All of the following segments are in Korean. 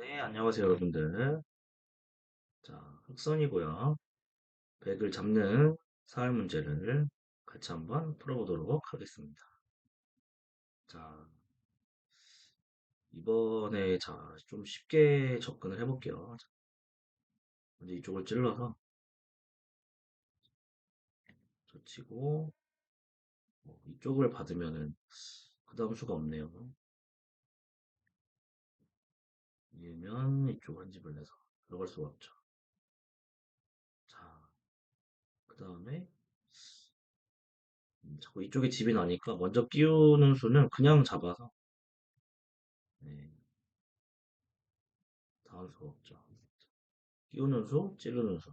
네, 안녕하세요, 여러분들. 자, 흑선이고요. 백을 잡는 사활 문제를 같이 한번 풀어보도록 하겠습니다. 자, 이번에 자, 좀 쉽게 접근을 해볼게요. 자, 먼저 이쪽을 찔러서 젖히고 뭐, 이쪽을 받으면은 그 다음 수가 없네요. 이면 이쪽 한 집을 내서 들어갈 수가 없죠. 자, 그 다음에 음, 자꾸 이쪽에 집이 나니까 먼저 끼우는 수는 그냥 잡아서 네, 다음 수가 없죠. 끼우는 수, 찌르는 수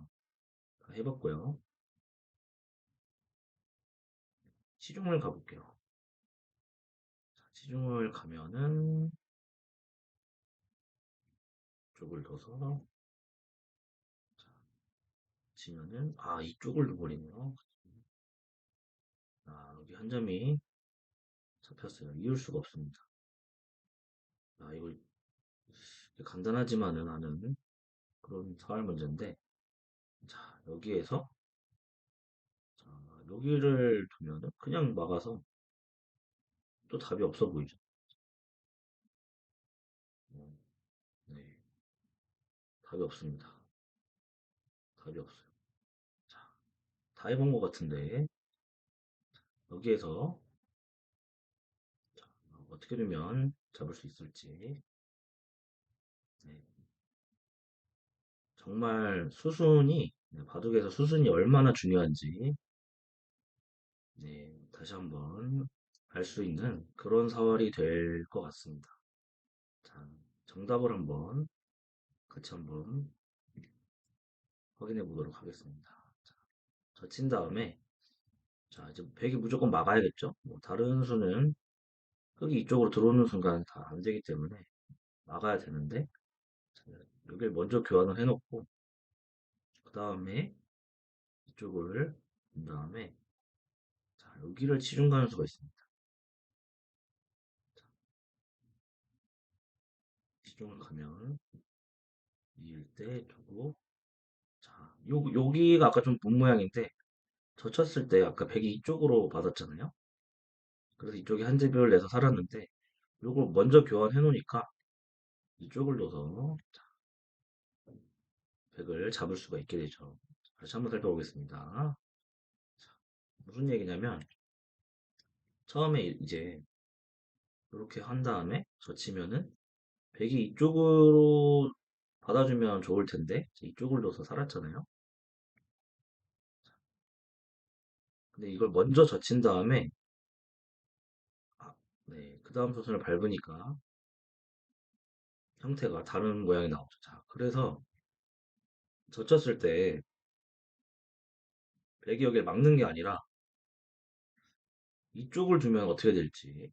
다 해봤고요. 시중을 가볼게요. 자, 시중을 가면은 이쪽을 넣어서 자, 치면은 아 이쪽을 넣어버리네요. 아 여기 한 점이 잡혔어요. 이을 수가 없습니다. 아 이걸 간단하지만은 않은 그런 사활 문제인데 자 여기에서 자, 여기를 두면은 그냥 막아서 또 답이 없어 보이죠. 어, 네, 답이 없습니다. 답이 없어요. 자, 다 해본 것 같은데 여기에서 자, 어떻게 되면 잡을 수 있을지 네, 정말 수순이 네, 바둑에서 수순이 얼마나 중요한지 네, 다시 한번 알 수 있는 그런 사활이 될 것 같습니다. 자, 정답을 한번 같이 한번 확인해 보도록 하겠습니다. 자, 젖힌 다음에 자 이제 백이 무조건 막아야겠죠. 뭐 다른 수는 흙이 이쪽으로 들어오는 순간 다 안 되기 때문에 막아야 되는데 자, 여기를 먼저 교환을 해놓고 그 다음에 이쪽을 본 다음에 자 여기를 치중 가는 수가 있습니다. 시중을 가면 이을 때 두고 자 요, 여기가 아까 좀 본 모양인데 젖혔을 때 아까 백이 이쪽으로 받았잖아요. 그래서 이쪽에 한 제비를 내서 살았는데 요걸 먼저 교환해 놓으니까 이쪽을 둬서 자, 백을 잡을 수가 있게 되죠. 다시 한번 살펴보겠습니다. 자, 무슨 얘기냐면 처음에 이제 이렇게 한 다음에 젖히면은 백이 이쪽으로 받아주면 좋을 텐데 이쪽을 둬서 살았잖아요. 근데 이걸 먼저 젖힌 다음에 아, 네, 그 다음 소선을 밟으니까 형태가 다른 모양이 나오죠. 자, 그래서 젖혔을 때 백이 여기를 막는 게 아니라 이쪽을 두면 어떻게 될지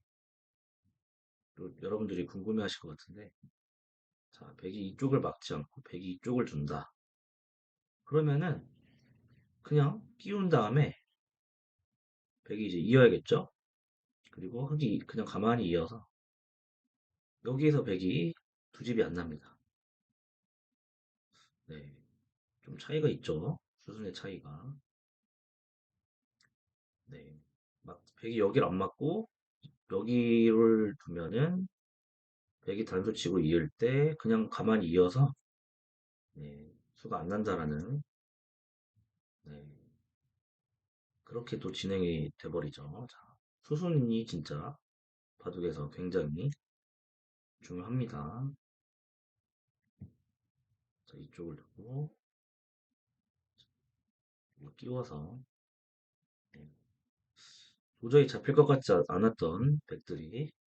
또 여러분들이 궁금해 하실 것 같은데 자, 백이 이쪽을 막지 않고 백이 이쪽을 준다. 그러면은 그냥 끼운 다음에 백이 이제 이어야겠죠? 그리고 흙이 그냥 가만히 이어서 여기에서 백이 두 집이 안 납니다. 네. 좀 차이가 있죠? 수순의 차이가. 네. 막 백이 여기를 안 맞고 여기를 두면은 백이 단수 치고 이을 때 그냥 가만히 이어서 네, 수가 안 난다라는 네, 그렇게 또 진행이 돼버리죠. 자, 수순이 진짜 바둑에서 굉장히 중요합니다. 자, 이쪽을 두고 끼워서 네, 도저히 잡힐 것 같지 않았던 백들이 백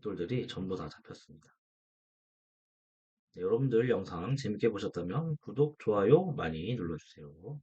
돌들이 전부 다 잡혔습니다. 네, 여러분들 영상 재밌게 보셨다면 구독, 좋아요 많이 눌러주세요.